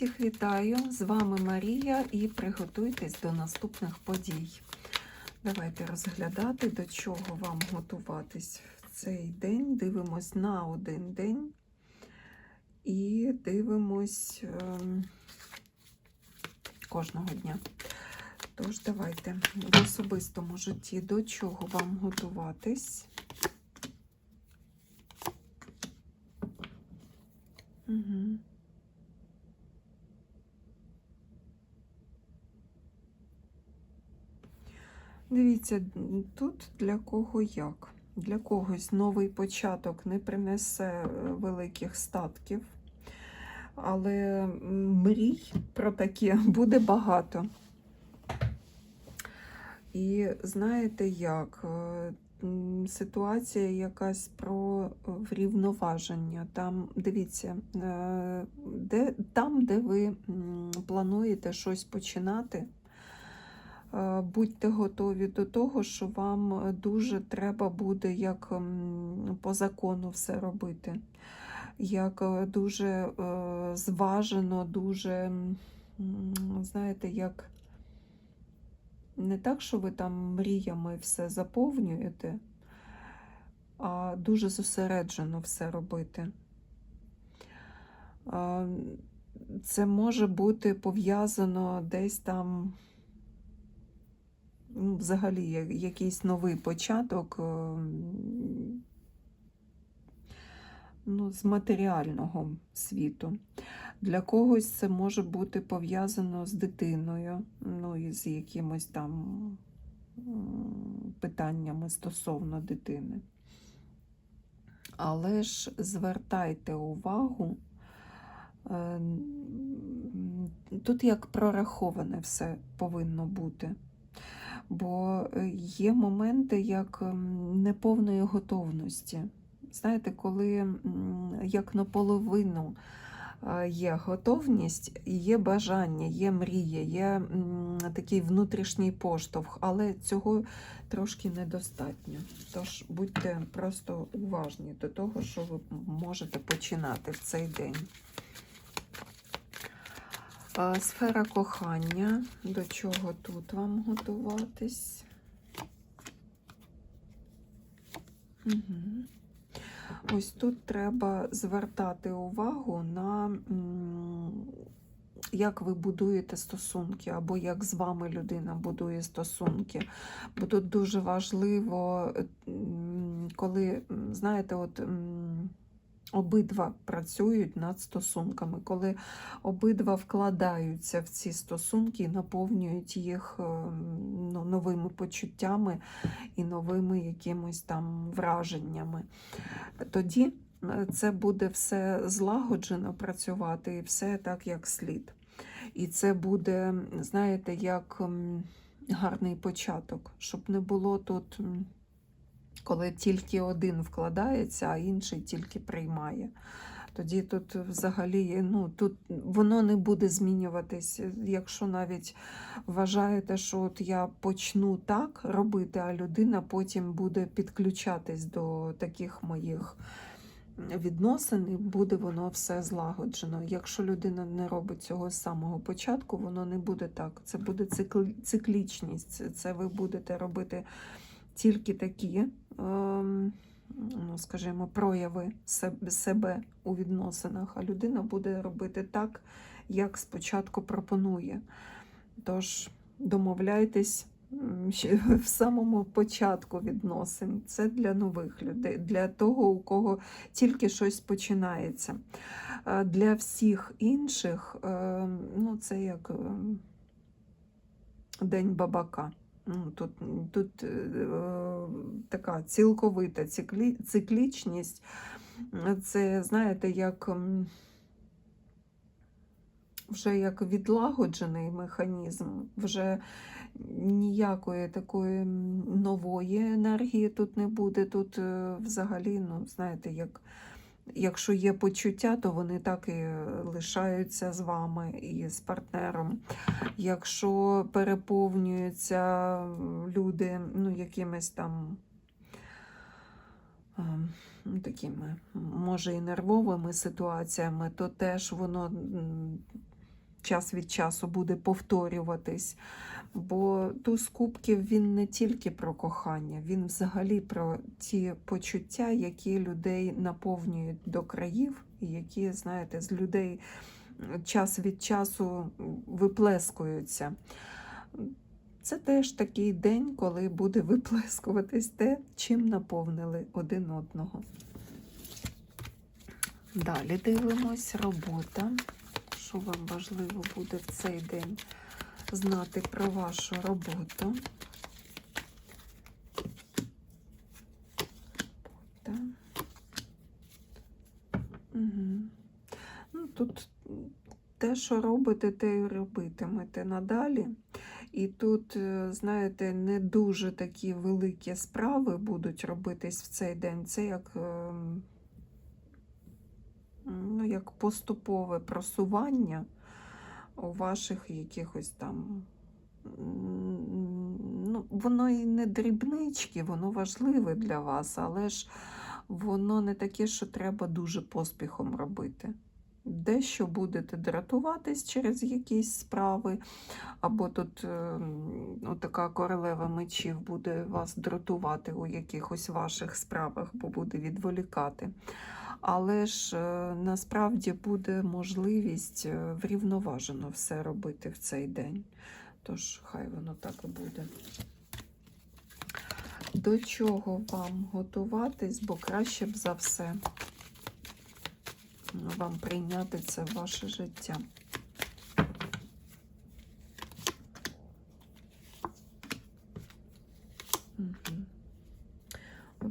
Всіх вітаю! З вами Марія і приготуйтесь до наступних подій. Давайте розглядати, до чого вам готуватись в цей день. Дивимось на один день і дивимось ем, кожного дня. Тож, давайте в особистому житті до чого вам готуватись. Угу. Дивіться, тут для кого як. Для когось новий початок не принесе е, великих статків, але мрій про таке буде багато. І знаєте як? Е, ситуація якась про врівноваження. Там, дивіться, е, де, там, де ви плануєте щось починати, е, будьте готові до того, що вам дуже треба буде як по закону все робити. Як е, дуже зважено, дуже, знаєте, як не так, що ви там мріями все заповнюєте, а дуже зосереджено все робити. Це може бути пов'язано десь там, взагалі, якийсь новий початок ну, з матеріального світу. Для когось це може бути пов'язано з дитиною, ну і з якимось там питаннями стосовно дитини. Але ж звертайте увагу, е, тут як прораховане все повинно бути. Бо є моменти як неповної готовності. Знаєте, коли як наполовину є готовність, є бажання, є мрія, є такий внутрішній поштовх, але цього трошки недостатньо. Тож будьте просто уважні до того, що ви можете починати в цей день. Сфера кохання, до чого тут вам готуватись? Угу. Ось тут треба звертати увагу на як ви будуєте стосунки, або як з вами людина будує стосунки. Бо тут дуже важливо, коли, знаєте, от обидва працюють над стосунками, коли обидва вкладаються в ці стосунки і наповнюють їх е, ну, новими почуттями і новими якимось там враженнями, тоді е, це буде все злагоджено працювати і все так, як слід. І це буде, знаєте, як гарний початок, щоб не було тут коли тільки один вкладається, а інший тільки приймає. Тоді тут взагалі ну, тут воно не буде змінюватись. Якщо навіть вважаєте, що от я почну так робити, а людина потім буде підключатись до таких моїх відносин, і буде воно все злагоджено. Якщо людина не робить цього з самого початку, воно не буде так. Це буде циклічність. Це ви будете робити тільки такі, ем, ну, скажімо, прояви себе у відносинах, а людина буде робити так, як спочатку пропонує. Тож домовляйтесь в самому початку відносин. Це для нових людей, для того, у кого тільки щось починається. Для всіх інших, ем, ну, це як ем, День бабака. Ну, тут тут е, така цілковита циклі, циклічність. Це, знаєте, як вже як відлагоджений механізм, вже ніякої такої нової енергії тут не буде. Тут е, взагалі, ну, знаєте, як Якщо є почуття, то вони так і лишаються з вами і з партнером. Якщо переповнюються люди ну, якимись там ну, такими, може, і нервовими ситуаціями, то теж воно час від часу буде повторюватись. Бо туз кубків він не тільки про кохання, він взагалі про ті почуття, які людей наповнюють до країв, і які, знаєте, з людей час від часу виплескуються. Це теж такий день, коли буде виплескуватись те, чим наповнили один одного. Далі дивимось робота. Що вам важливо буде в цей день знати про вашу роботу? Ну, тут те, що робите, те й робитимете надалі. І тут, е, знаєте, не дуже такі великі справи будуть робитись в цей день. Це як, ем, ну, як поступове просування у ваших якихось там. Ну, воно і не дрібнички, воно важливе для вас, але ж воно не таке, що треба дуже поспіхом робити. Дещо будете дратуватись через якісь справи, або тут е, така королева мечів буде вас дратувати у якихось ваших справах, бо буде відволікати. Але ж е, насправді буде можливість е, врівноважено все робити в цей день. Тож, хай воно так і буде. До чого вам готуватись, бо краще б за все вам прийняти це ваше життя.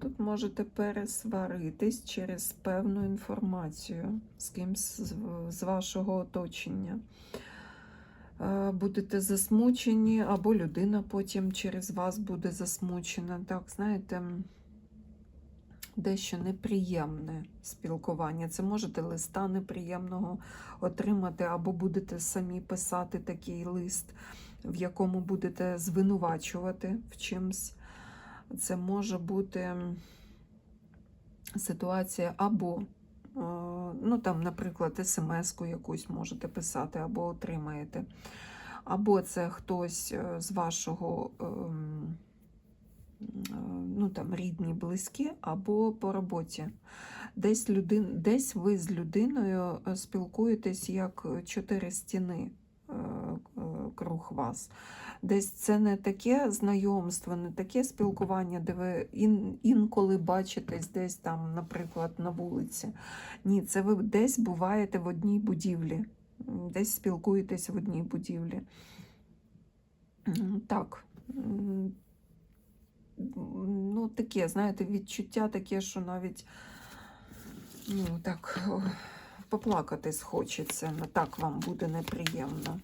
Тут можете пересваритись через певну інформацію з кимсь з, з вашого оточення. Е, Будете засмучені, або людина потім через вас буде засмучена. Так, знаєте, дещо неприємне спілкування. Це можете листа неприємного отримати, або будете самі писати такий лист, в якому будете звинувачувати в чимсь. Це може бути ситуація або, е, ну там, наприклад, смс-ку якусь можете писати, або отримаєте. Або це хтось е, з вашого ем, ну, там, рідні, близькі, або по роботі. Десь, людин, десь ви з людиною спілкуєтесь як чотири стіни круг вас. Десь це не таке знайомство, не таке спілкування, де ви ін, інколи бачитесь десь там, наприклад, на вулиці. Ні, це ви десь буваєте в одній будівлі, десь спілкуєтесь в одній будівлі. Так. Ну, таке, знаєте, відчуття таке, що навіть ну, так, поплакатись хочеться, так вам буде неприємно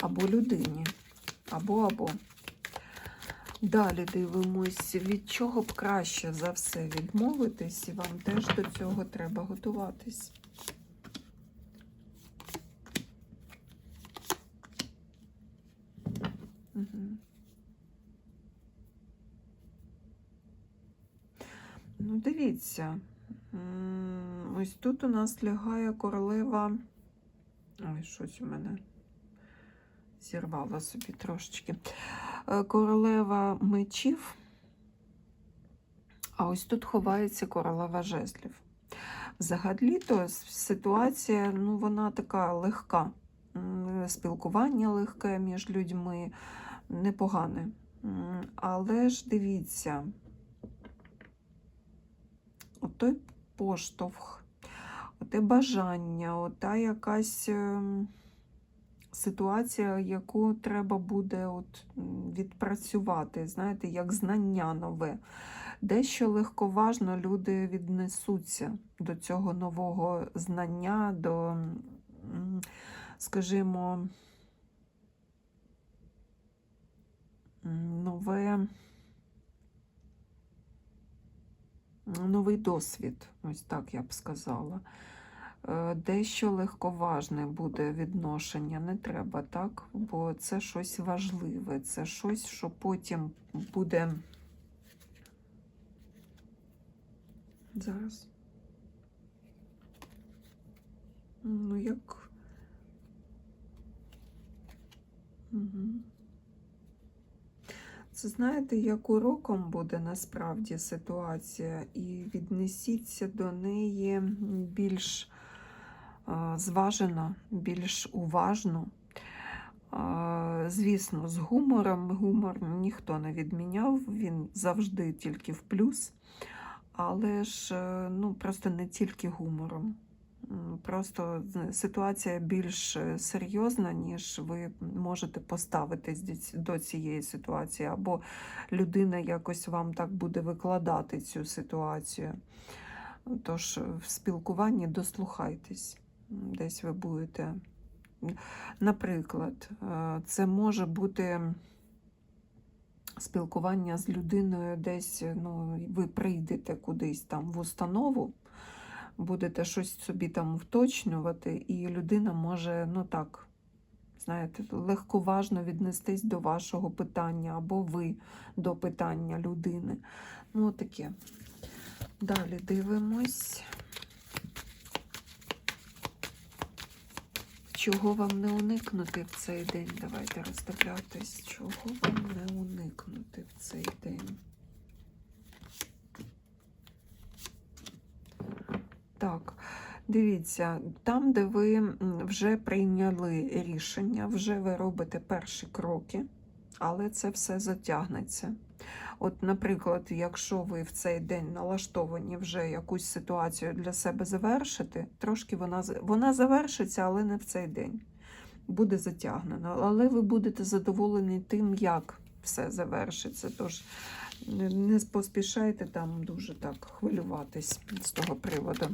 або людині. Або або. Далі дивимось, від чого б краще за все відмовитись, і вам теж до цього треба готуватись. Угу. Ну, дивіться, ось тут у нас лягає королева. Ой, щось у мене зірвала собі трошечки. Е, королева мечів, а ось тут ховається королева жезлів. Взагалі-то ситуація, ну, вона така легка. Спілкування легке між людьми непогане. Але ж дивіться, отой поштовх, оте бажання, ота якась. Ем, ситуація, яку треба буде от відпрацювати, знаєте, як знання нове. Дещо легковажно люди віднесуться до цього нового знання, до, скажімо, нове. новий досвід, ось так я б сказала. Е, дещо легковажне буде відношення, не треба, так? Бо це щось важливе, це щось, що потім буде. Зараз. Ну, як. Угу. Це знаєте, як уроком буде насправді ситуація, і віднесіться до неї більш зважено, більш уважно. Звісно, з гумором. Гумор ніхто не відміняв, він завжди тільки в плюс. Але ж е, ну, просто не тільки гумором. Просто ситуація більш е, серйозна, ніж ви можете поставитись до цієї ситуації, або людина якось вам так буде викладати цю ситуацію. Тож в спілкуванні дослухайтесь, десь ви будете. Наприклад, е, це може бути спілкування з людиною десь, ну, ви прийдете кудись там в установу, будете щось собі там уточнювати, і людина може, ну так, знаєте, легковажно віднестись до вашого питання, або ви до питання людини. Ну, таке. Далі дивимось. Чого вам не уникнути в цей день? Давайте роздивлятись, чого вам не уникнути в цей день. Так, дивіться, там, де ви вже прийняли рішення, вже ви робите перші кроки, але це все затягнеться. От, наприклад, якщо ви в цей день налаштовані вже якусь ситуацію для себе завершити, трошки вона, вона завершиться, але не в цей день. Буде затягнена. Але ви будете задоволені тим, як все завершиться. Тож не, поспішайте там дуже так хвилюватись з того приводу.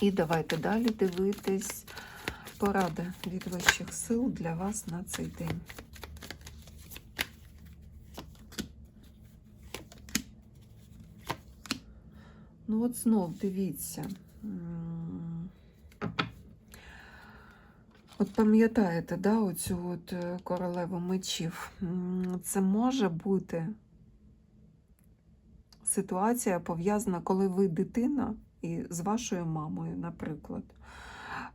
І давайте далі дивитись поради від вищих сил для вас на цей день. Ну, от знов дивіться. От пам'ятаєте, да, оцю от е, королеву мечів? Це може бути ситуація пов'язана, коли ви дитина і з вашою мамою, наприклад.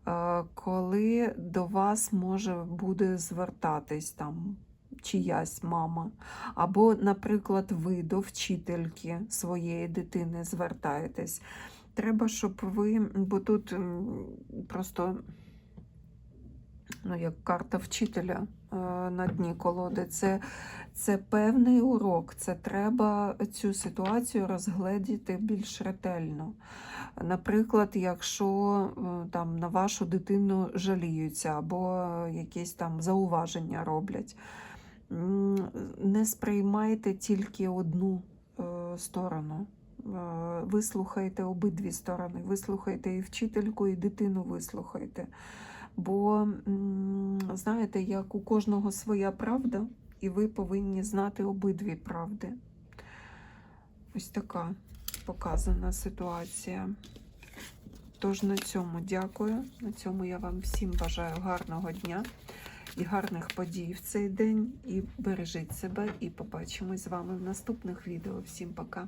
Е, Коли до вас може буде звертатись там чиясь мама, або, наприклад, ви до вчительки своєї дитини звертаєтесь. Треба, щоб ви, бо тут просто, ну, як карта вчителя е, на дні колоди, це, це певний урок, це треба цю ситуацію розгледіти більш ретельно. Наприклад, якщо е, там на вашу дитину жаліються або якісь там зауваження роблять, не сприймайте тільки одну е, сторону. Вислухайте обидві сторони. Вислухайте і вчительку, і дитину вислухайте. Бо, знаєте, як у кожного своя правда, і ви повинні знати обидві правди. Ось така показана ситуація. Тож на цьому дякую. На цьому я вам всім бажаю гарного дня і гарних подій в цей день. І бережіть себе, і побачимось з вами в наступних відео. Всім пока!